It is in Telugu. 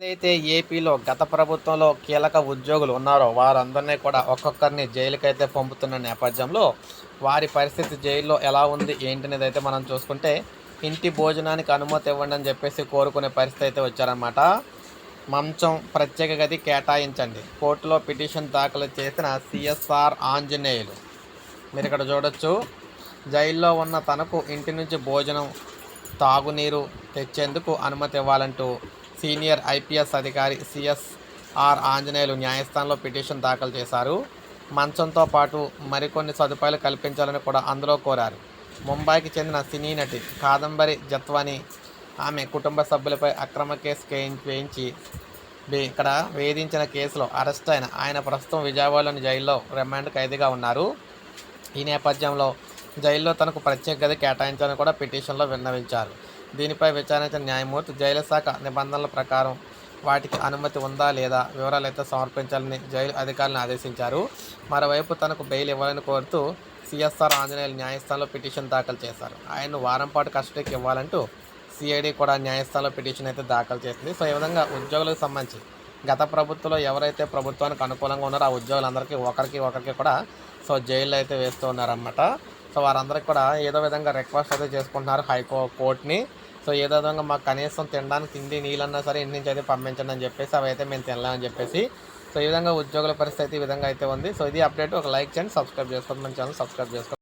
ఏదైతే ఏపీలో గత ప్రభుత్వంలో కీలక ఉద్యోగులు ఉన్నారో వారందరినీ కూడా ఒక్కొక్కరిని జైలుకైతే పంపుతున్న నేపథ్యంలో వారి పరిస్థితి జైల్లో ఎలా ఉంది ఏంటనేది అయితే మనం చూసుకుంటే ఇంటి భోజనానికి అనుమతి ఇవ్వండి అని చెప్పేసి కోరుకునే పరిస్థితి అయితే వచ్చారనమాట మంచం ప్రత్యేక గది కేటాయించండి. కోర్టులో పిటిషన్ దాఖలు చేసిన సిఎస్ఆర్ ఆంజనేయులు. మీరు ఇక్కడ చూడొచ్చు. జైల్లో ఉన్న తనకు ఇంటి నుంచి భోజనం తాగునీరు తెచ్చేందుకు అనుమతి ఇవ్వాలంటూ సీనియర్ ఐపీఎస్ అధికారి సిఎస్ఆర్ ఆంజనేయులు న్యాయస్థానంలో పిటిషన్ దాఖలు చేశారు. మంచంతో పాటు మరికొన్ని సదుపాయాలు కల్పించాలని కూడా అందులో కోరారు. ముంబైకి చెందిన సినీ నటి కాదంబరి జత్వాని ఆమె కుటుంబ సభ్యులపై అక్రమ కేసు వేయించి ఇక్కడ వేధించిన కేసులో అరెస్ట్ అయిన ఆయన ప్రస్తుతం విజయవాడలోని జైల్లో రిమాండ్ ఖైదీగా ఉన్నారు. ఈ నేపథ్యంలో జైల్లో తనకు ప్రత్యేక గది కేటాయించాలని కూడా పిటిషన్లో విన్నవించారు. దీనిపై విచారించిన న్యాయమూర్తి జైలు శాఖ నిబంధనల ప్రకారం వాటికి అనుమతి ఉందా లేదా వివరాలు అయితే సమర్పించాలని జైలు అధికారులను ఆదేశించారు. మరోవైపు తనకు బెయిల్ ఇవ్వాలని కోరుతూ సిఎస్ఆర్ ఆంజనేయులు న్యాయస్థానంలో పిటిషన్ దాఖలు చేశారు. ఆయన్ను వారం పాటు కస్టడీకి ఇవ్వాలంటూ సిఐడి కూడా న్యాయస్థానంలో పిటిషన్ అయితే దాఖలు చేసింది. సో ఈ విధంగా ఉద్యోగులకు సంబంధించి గత ప్రభుత్వంలో ఎవరైతే ప్రభుత్వానికి అనుకూలంగా ఉన్నారో ఆ ఉద్యోగులందరికీ ఒకరికి ఒకరికి కూడా సో జైల్లో అయితే వేస్తూ ఉన్నారన్నమాట. సో వారందరికీ కూడా ఏదో విధంగా రిక్వెస్ట్ అయితే చేసుకుంటున్నారు హైకో కోర్ట్ని. సో ఏదో విధంగా మాకు కనీసం తినడానికి తిండి నీళ్ళన్నా సరే ఇంటి నుంచి అయితే పంపించండి అని చెప్పేసి అవి అయితే మేము తినలేమని చెప్పేసి. సో ఈ విధంగా ఉద్యోగుల పరిస్థితి ఈ విధంగా అయితే ఉంది. సో ఇది అప్డేట్. ఒక లైక్ చేయండి సబ్స్క్రైబ్ చేసుకోండి. మన ఛానల్ సబ్స్క్రైబ్ చేసుకోండి.